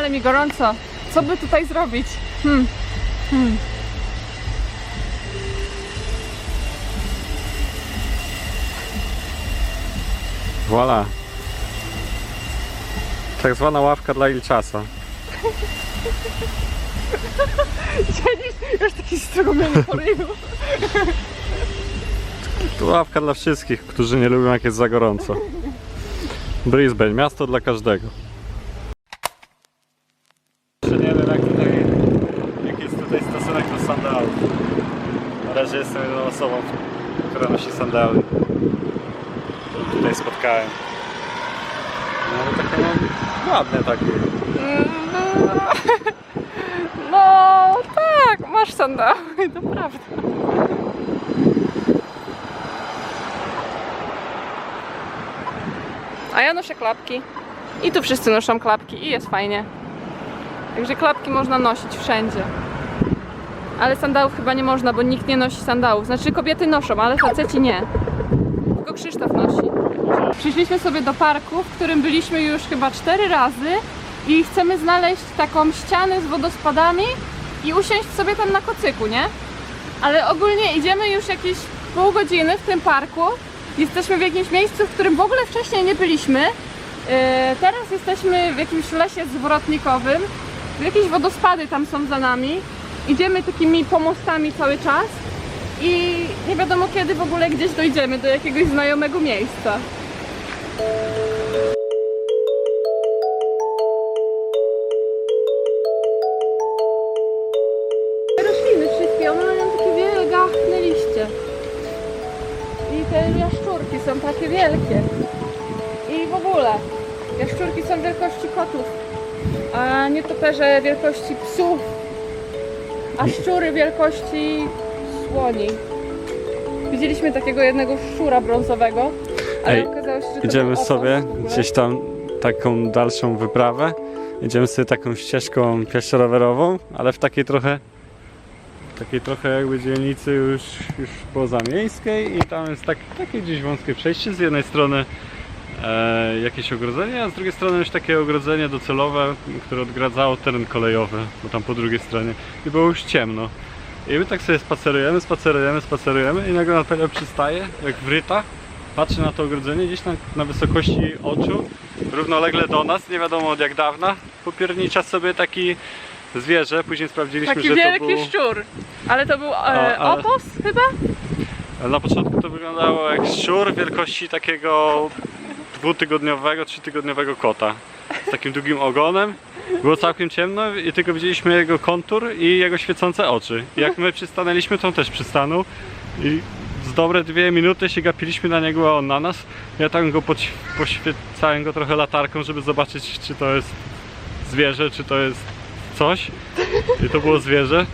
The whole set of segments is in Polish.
Ale mi gorąco. Co by tutaj zrobić? Hmm. Hmm. Voila. Tak zwana ławka dla Ilczasa. Siedzisz, już taki strumień po ryju. To ławka dla wszystkich, którzy nie lubią jak jest za gorąco. Brisbane, miasto dla każdego. Jeszcze nie wiem jak tutaj, jaki jest tutaj stosunek do sandałów. Na razie jestem jedyną osobą, która nosi sandały. Tutaj spotkałem. No ale takie no, ładne takie. No tak, masz sandały, to prawda. A ja noszę klapki. I tu wszyscy noszą klapki i jest fajnie. Także klapki można nosić wszędzie. Ale sandałów chyba nie można, bo nikt nie nosi sandałów. Znaczy kobiety noszą, ale faceci nie. Tylko Krzysztof nosi. Przyszliśmy sobie do parku, w którym byliśmy już chyba cztery razy i chcemy znaleźć taką ścianę z wodospadami i usiąść sobie tam na kocyku, nie? Ale ogólnie idziemy już jakieś pół godziny w tym parku. Jesteśmy w jakimś miejscu, w którym w ogóle wcześniej nie byliśmy. Yy, teraz jesteśmy w jakimś lesie zwrotnikowym. Jakieś wodospady tam są za nami. Idziemy takimi pomostami cały czas i nie wiadomo kiedy w ogóle gdzieś dojdziemy do jakiegoś znajomego miejsca. Te rośliny wszystkie, one mają takie wielgachne liście. I te jaszczurki są takie wielkie. I w ogóle, jaszczurki są wielkości kotów, a nietoperze wielkości psów, a szczury wielkości słoni. Widzieliśmy takiego jednego szczura brązowego, ale Ej, okazało się, że to Idziemy był sobie w ogóle. gdzieś tam taką dalszą wyprawę. Idziemy sobie taką ścieżką pieszo-rowerową, ale w takiej trochę takiej trochę jakby dzielnicy już, już pozamiejskiej i tam jest tak, takie gdzieś wąskie przejście. Z jednej strony jakieś ogrodzenie, a z drugiej strony już takie ogrodzenie docelowe, które odgradzało teren kolejowy, bo tam po drugiej stronie i było już ciemno. I my tak sobie spacerujemy, spacerujemy, spacerujemy i nagle Natalia przystaje, jak wryta, patrzy na to ogrodzenie gdzieś na, na wysokości oczu, równolegle do nas, nie wiadomo od jak dawna, popiernicza sobie taki zwierzę, później sprawdziliśmy, Taki że to wielki był... szczur. Ale to był e, A, opos chyba? Na początku to wyglądało jak szczur wielkości takiego dwutygodniowego, trzytygodniowego kota. Z takim długim ogonem. Było całkiem ciemno i tylko widzieliśmy jego kontur i jego świecące oczy. I jak my przystanęliśmy, to on też przystanął. I z dobre dwie minuty się gapiliśmy na niego, a on na nas. Ja tam go poświecałem go trochę latarką, żeby zobaczyć, czy to jest zwierzę, czy to jest coś. I to było zwierzę.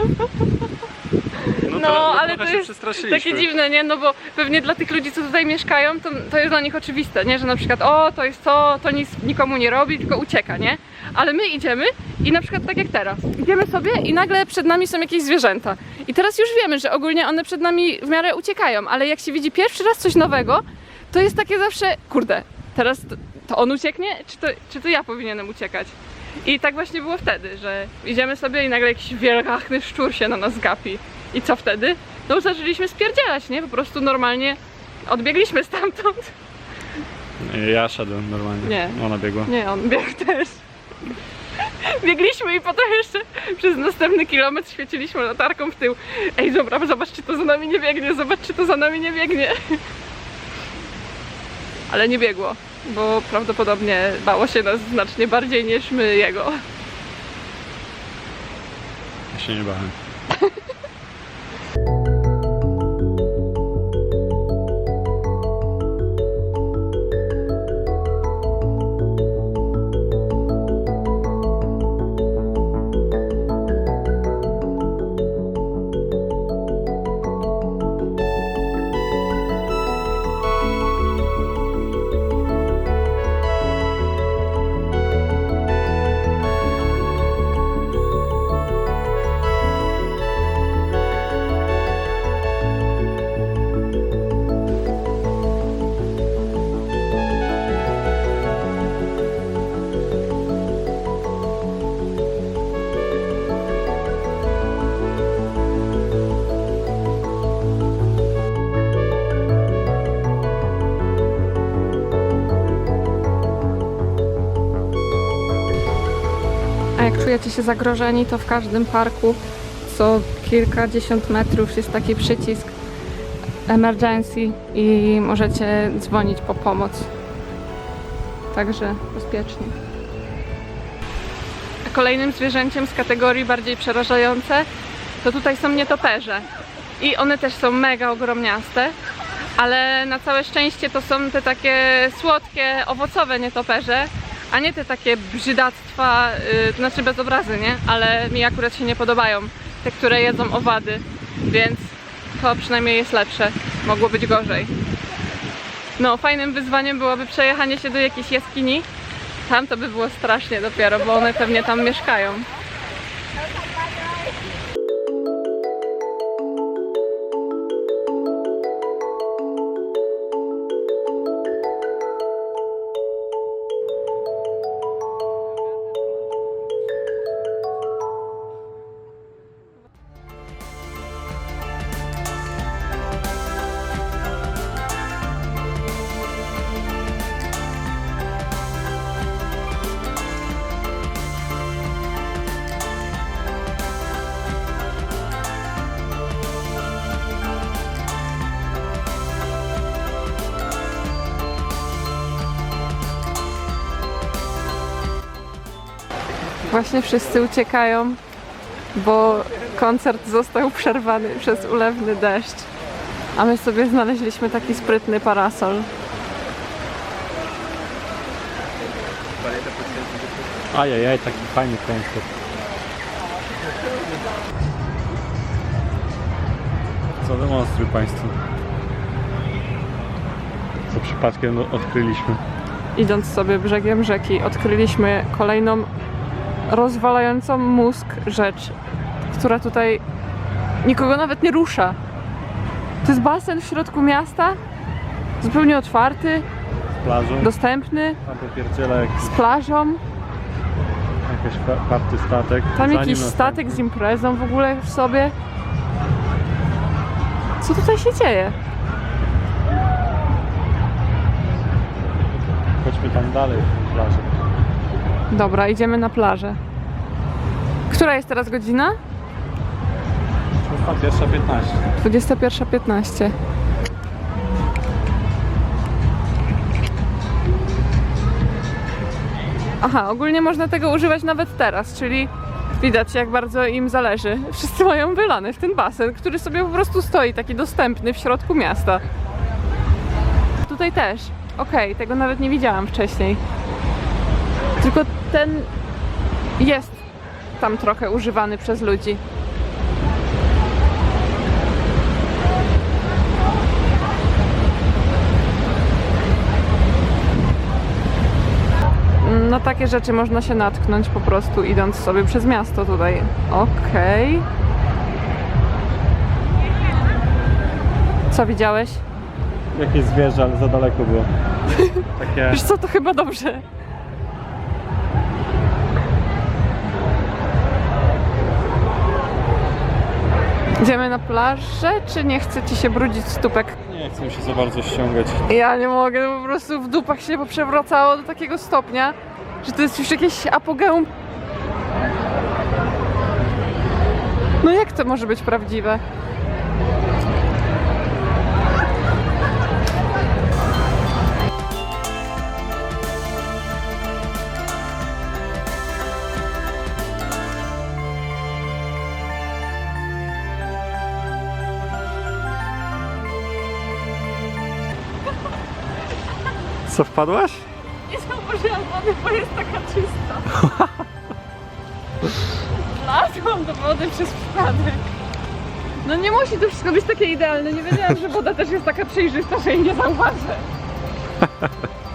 No, No, ale to jest. Takie dziwne, nie? No bo pewnie dla tych ludzi, co tutaj mieszkają, to, to jest dla nich oczywiste, nie? Że na przykład, o, to jest to, to nic nikomu nie robi, tylko ucieka, nie? Ale my idziemy i na przykład tak jak teraz, idziemy sobie i nagle przed nami są jakieś zwierzęta. I teraz już wiemy, że ogólnie one przed nami w miarę uciekają, ale jak się widzi pierwszy raz coś nowego, to jest takie zawsze, kurde, teraz to, to on ucieknie, czy to, czy to ja powinienem uciekać? I tak właśnie było wtedy, że idziemy sobie i nagle jakiś wielgachny szczur się na nas gapi. I co wtedy? No zaczęliśmy spierdzielać, nie? Po prostu normalnie odbiegliśmy stamtąd. Ja szedłem normalnie. Nie. Ona biegła. Nie, on biegł też. Biegliśmy i potem jeszcze przez następny kilometr świeciliśmy latarką w tył. Ej, dobra, zobacz, czy to za nami nie biegnie, zobacz, czy to za nami nie biegnie. Ale nie biegło, bo prawdopodobnie bało się nas znacznie bardziej niż my jego. Ja się nie bałem. czujecie się zagrożeni, to w każdym parku co kilkadziesiąt metrów jest taki przycisk emergency i możecie dzwonić po pomoc. Także bezpiecznie. Kolejnym zwierzęciem z kategorii bardziej przerażające to tutaj są nietoperze. I one też są mega ogromniaste, ale na całe szczęście to są te takie słodkie, owocowe nietoperze, a nie te takie brzydactwa, yy, to znaczy bez obrazy, nie? Ale mi akurat się nie podobają. Te, które jedzą owady, więc to przynajmniej jest lepsze. Mogło być gorzej. No, fajnym wyzwaniem byłoby przejechanie się do jakiejś jaskini. Tam to by było strasznie dopiero, bo one pewnie tam mieszkają. Właśnie wszyscy uciekają, bo koncert został przerwany przez ulewny deszcz. A my sobie znaleźliśmy taki sprytny parasol. Ajajaj, taki fajny koncert. Zademonstruj Państwu. Co przypadkiem odkryliśmy. Idąc sobie brzegiem rzeki, odkryliśmy kolejną rozwalającą mózg rzecz, która tutaj nikogo nawet nie rusza. To jest basen w środku miasta, zupełnie otwarty, plażą. dostępny, Tam popierdziela jakiś, z plażą. jakiś pa- party statek. Tam jakiś następny. statek z imprezą w ogóle w sobie. Co tutaj się dzieje? Chodźmy tam dalej, w plażę. Dobra, idziemy na plażę. Która jest teraz godzina? Szósta, pierwsza 15. 21.15. Aha, ogólnie można tego używać nawet teraz, czyli widać jak bardzo im zależy. Wszyscy mają wylany w ten basen, który sobie po prostu stoi taki dostępny w środku miasta. Tutaj też. Okej, tego nawet nie widziałam wcześniej. Tylko ten jest tam trochę używany przez ludzi. Na takie rzeczy można się natknąć po prostu idąc sobie przez miasto tutaj. Okej. Co widziałeś? Jakieś zwierzę, ale za daleko było. Takie... Wiesz co, to chyba dobrze. Idziemy na plażę, czy nie chce ci się brudzić stópek? Nie chcę się za bardzo ściągać. Ja nie mogę, po prostu w dupach się poprzewracało do takiego stopnia, że to jest już jakieś apogeum. No jak to może być prawdziwe? Co, wpadłaś? Nie zauważyłam wody, bo jest taka czysta. Wlazłam do wody przez przypadek. No nie musi to wszystko być takie idealne. Nie wiedziałam, że woda też jest taka przejrzysta, że jej nie zauważę.